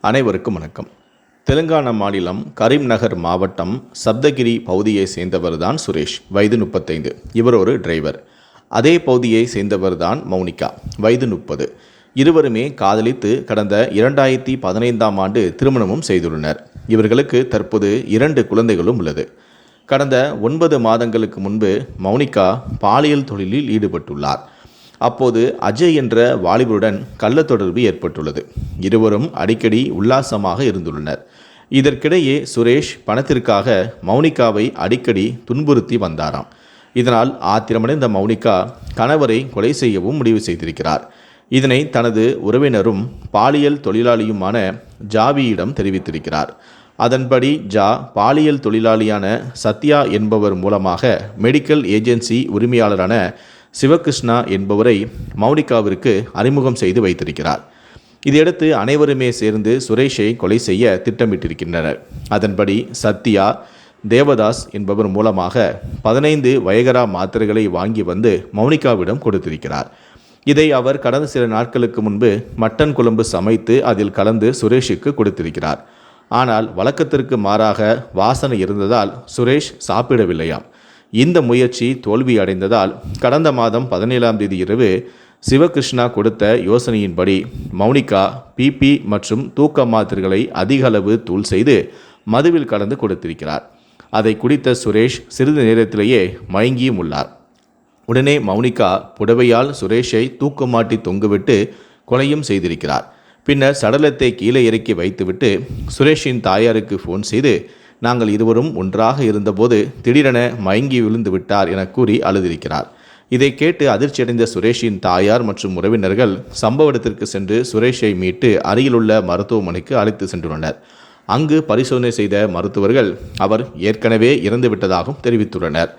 அனைவருக்கும் வணக்கம். தெலுங்கானா மாநிலம் கரீம்நகர் மாவட்டம் சப்தகிரி பகுதியை சேர்ந்தவர்தான் சுரேஷ் வயது முப்பத்தைந்து. இவர் ஒரு டிரைவர். அதே பகுதியை சேர்ந்தவர்தான் மௌனிகா வயது முப்பது. இருவருமே காதலித்து கடந்த இரண்டாயிரத்தி பதினைந்தாம் ஆண்டு திருமணமும் செய்துள்ளனர். இவர்களுக்கு தற்போது இரண்டு குழந்தைகளும் உள்ளது. கடந்த ஒன்பது மாதங்களுக்கு முன்பு மௌனிகா பாலியல் தொழிலில் ஈடுபட்டுள்ளார். அப்போது அஜய் என்ற வாலிபருடன் கள்ள தொடர்பு ஏற்பட்டுள்ளது. இருவரும் அடிக்கடி உல்லாசமாக இருந்துள்ளனர். இதற்கிடையே சுரேஷ் பணத்திற்காக மௌனிகாவை அடிக்கடி துன்புறுத்தி வந்தாராம். இதனால் ஆத்திரமடைந்த மௌனிகா கணவரை கொலை செய்யவும் முடிவு செய்திருக்கிறார். இதனை தனது உறவினரும் பாலியல் தொழிலாளியுமான ஜாவியிடம் தெரிவித்திருக்கிறார். அதன்படி ஜா பாலியல் தொழிலாளியான சத்யா என்பவர் மூலமாக மெடிக்கல் ஏஜென்சி உரிமையாளரான சிவகிருஷ்ணா என்பவரை மௌனிகாவிற்கு அறிமுகம் செய்து வைத்திருக்கிறார். இதையடுத்து அனைவருமே சேர்ந்து சுரேஷை கொலை செய்ய திட்டமிட்டிருக்கின்றனர். அதன்படி சத்யா தேவதாஸ் என்பவர் மூலமாக பதினைந்து வயகரா மாத்திரைகளை வாங்கி வந்து மௌனிகாவிடம் கொடுத்திருக்கிறார். இதை அவர் கடந்த சில நாட்களுக்கு முன்பு மட்டன் குழம்பு சமைத்து அதில் கலந்து சுரேஷுக்கு கொடுத்திருக்கிறார். ஆனால் வழக்கத்திற்கு மாறாக வாசனை இருந்ததால் சுரேஷ் சாப்பிடவில்லையாம். இந்த முயற்சி தோல்வி அடைந்ததால் கடந்த மாதம் பதினேழாம் தேதி இரவு சிவகிருஷ்ணா கொடுத்த யோசனையின்படி மௌனிகா பிபி மற்றும் தூக்க மாத்திரைகளை அதிக அளவு தூள் செய்து மதுவில் கலந்து கொடுத்திருக்கிறார். அதை குடித்த சுரேஷ் சிறிது நேரத்திலேயே மயங்கியும் உள்ளார். உடனே மௌனிகா புடவையால் சுரேஷை தூக்கமாட்டி தொங்குவிட்டு கொலையும் செய்திருக்கிறார். பின்னர் சடலத்தை கீழே இறக்கி வைத்துவிட்டு சுரேஷின் தாயாருக்கு ஃபோன் செய்து நாங்கள் இருவரும் ஒன்றாக இருந்தபோது திடீரென மயங்கி விழுந்து விட்டார் என கூறி அழுதிருக்கிறார். இதை கேட்டு அதிர்ச்சியடைந்த சுரேஷின் தாயார் மற்றும் உறவினர்கள் சம்பவ இடத்திற்கு சென்று சுரேஷை மீட்டு அருகிலுள்ள மருத்துவமனைக்கு அழைத்து சென்றுள்ளனர். அங்கு பரிசோதனை செய்த மருத்துவர்கள் அவர் ஏற்கனவே இறந்துவிட்டதாகவும் தெரிவித்துள்ளனர்.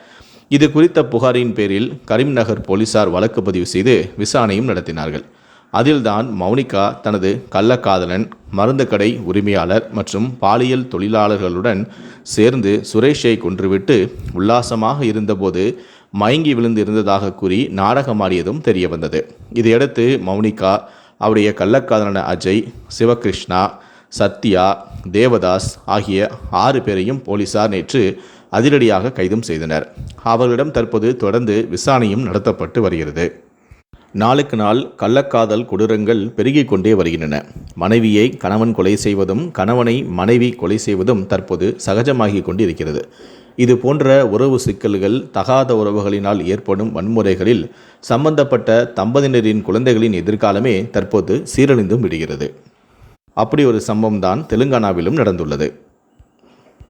இது குறித்த புகாரின் பேரில் கரீம்நகர் போலீசார் வழக்கு பதிவு செய்து விசாரணையும் நடத்தினார்கள். அதில்தான் மௌனிகா தனது கள்ளக்காதலன் மருந்து கடை உரிமையாளர் மற்றும் பாலியல் தொழிலாளர்களுடன் சேர்ந்து சுரேஷை கொன்றுவிட்டு உல்லாசமாக இருந்தபோது மயங்கி விழுந்து இருந்ததாக கூறி நாடகமாடியதும் தெரிய வந்தது இதையடுத்து மௌனிகா அவருடைய கள்ளக்காதலன அஜய் சிவகிருஷ்ணா சத்யா தேவதாஸ் ஆகிய ஆறு பேரையும் போலீசார் நேற்று அதிரடியாக கைதும் செய்தனர். அவர்களிடம் தற்போது தொடர்ந்து விசாரணையும் நடத்தப்பட்டு வருகிறது. நாளுக்கு நாள் கள்ளக்காதல் கொடூரங்கள் பெருகிக் கொண்டே வருகின்றன. மனைவியை கணவன் கொலை செய்வதும் கணவனை மனைவி கொலை செய்வதும் தற்போது சகஜமாகிக் கொண்டிருக்கிறது. இது போன்ற உறவு சிக்கல்கள் தகாத உறவுகளினால் ஏற்படும் வன்முறைகளில் சம்பந்தப்பட்ட தம்பதியினரின் குழந்தைகளின் எதிர்காலமே தற்போது சீரழிந்தும் விடுகிறது. அப்படி ஒரு சம்பவம் தான் தெலுங்கானாவிலும் நடந்துள்ளது.